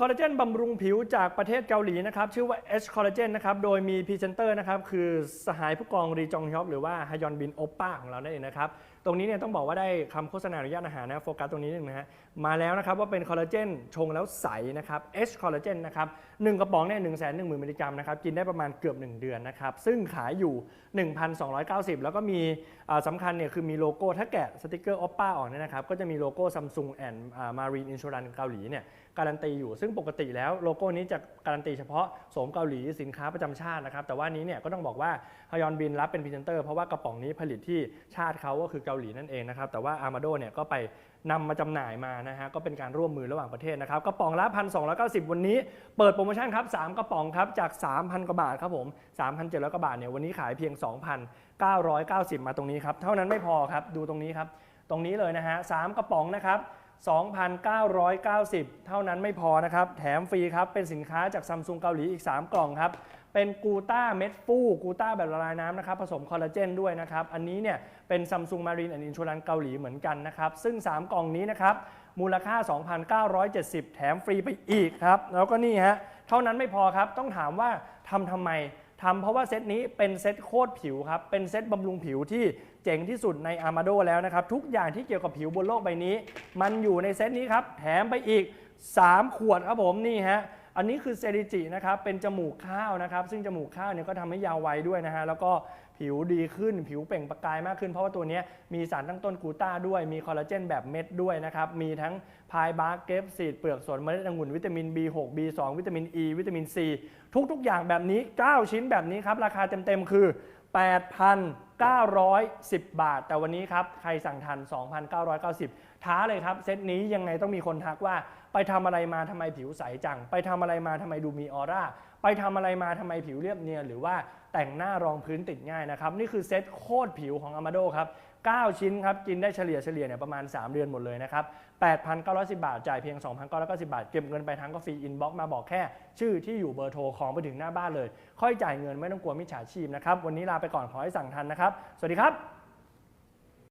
คอลลาเจนบำรุงผิวจากประเทศเกาหลีนะครับชื่อว่า H Collagen นะครับโดยมีพรีเซนเตอร์นะครับคือสหายผู้กองรีจองฮยอกหรือว่าฮยอนบินโอป้าของเรานั่นเองนะครับตรงนี้เนี่ยต้องบอกว่าได้คำโฆษณาอนุญาตอาหารนะโฟกัสตรงนี้นึงนะฮะมาแล้วนะครับว่าเป็นคอลลาเจนชงแล้วใสนะครับ H Collagen นะครับหนึ่งกระป๋องเนี่ยหนึ่งแสนหนึ่งหมื่นมิลลิกรัมนะครับกินได้ประมาณเกือบ 1 เดือนนะครับซึ่งขายอยู่ 1,290 แล้วก็มีอ่าสำคัญเนี่ยคือมีโลโก้ถ้าแกะสติกเกอร์โอป้าออกเนี่ยนะครับก็จะมีโลโก้ Samsung and อ่า Marine Insurance เกาหลีเนี่ยการันตีอยู่ซึ่งึ่งปกติแล้วโลโก้นี้จะการันตีเฉพาะโสมเกาหลีสินค้าประจำชาตินะครับ แต่ว่านี้เนี่ยก็ต้องบอกว่าฮยอนบินรับเป็นพรีเซนเตอร์เพราะว่ากระป๋องนี้ผลิตที่ชาติเขาก็คือเกาหลีนั่นเองนะครับแต่ว่าอาร์มาโดเนี่ยก็ไปนำมาจำหน่ายมานะฮะก็เป็นการร่วมมือระหว่างประเทศนะครับกระป๋องละ1,290วันนี้ เปิดโปรโมชั่นครับ3กระป๋องครับจาก 3,000กว่าบาทครับผม3,700กว่าบาทเนี่ยวันนี้ขายเพียง 2,990 มาตรงนี้ครับเท่านั้นไม่พอครับดูตรงนี้ครับตรงนี้เลยนะฮะ3กระป๋องนะครับ 2,990 เท่านั้นไม่พอนะครับ แถมฟรีครับ เป็นสินค้าจากซัมซุงเกาหลีอีก 3 กล่องครับ เป็นกูต้าเม็ดฟูกูต้าแบบละลายน้ำนะครับ ผสมคอลลาเจนด้วยนะครับ อันนี้เนี่ยเป็นซัมซุงมารีนแอนด์อินช r รันเกาหลีเหมือนกันนะครับ ซึ่ง 3 กล่องนี้นะครับ มูลค่า 2,970 แถมฟรีไปอีกครับ แล้วก็นี่ฮะ เท่านั้นไม่พอครับ ต้องถามว่าทำทำไม ทำเพราะว่าเซตนี้เป็นเซตโคตรผิวครับ เป็นเซตบำรุงผิวที่เจ๋งที่สุดในอาร์มาโดแล้วนะครับ ทุกอย่างที่เกี่ยวกับผิวบนโลกใบนี้ มันอยู่ในเซตนี้ครับ แถมไปอีก 3 ขวดครับผมนี่ฮะ อันนี้คือเซริจินะครับเป็นจมูกข้าวนะครับ ซึ่งจมูกข้าวเนี่ยก็ทำให้ยาวไวด้วยนะฮะแล้วก็ผิวดีขึ้นผิวเปล่งประกายมากขึ้น เพราะว่าตัวนี้มีสารตั้งต้นกูต้าด้วยมีคอลลาเจนแบบเม็ดด้วยนะครับมีทั้งพายบาร์เกฟซีดเปลือกสนเมล็ดองุ่นวิตามิน B6 B2 วิตามิน E วิตามิน C ทุกๆอย่างแบบนี้ 9 ชิ้นแบบนี้ครับราคาเต็มๆคือ 910 บาท แต่วันนี้ครับ ใครสั่งทัน 2,990 ท้าเลยครับ เซตนี้ยังไงต้องมีคนทักว่า ไปทำอะไรมาทำไมผิวใสจัง ไปทำอะไรมาทำไมดูมีออร่า ไปทำอะไรมาทำไมผิวเรียบเนียนหรือว่าแต่งหน้ารองพื้นติดง่ายนะครับ นี่คือเซตโคตรผิวของ Amado ครับ 9 ชิ้นครับ กินได้เฉลี่ยเฉลี่ยเนี่ยประมาณ 3 เดือนหมดเลยนะครับ 8,910 บาท จ่ายเพียง 2,990 บาท เก็บเงินไปทั้งก็ฟรีอินบ็อกมาบอกแค่ ชื่อที่อยู่เบอร์โทรของไปถึงหน้าบ้านเลย ค่อยจ่ายเงินไม่ต้องกลัวมิจฉาชีพนะครับวันนี้ลาไปก่อนขอให้สั่งทันนะครับ สวัสดีครับ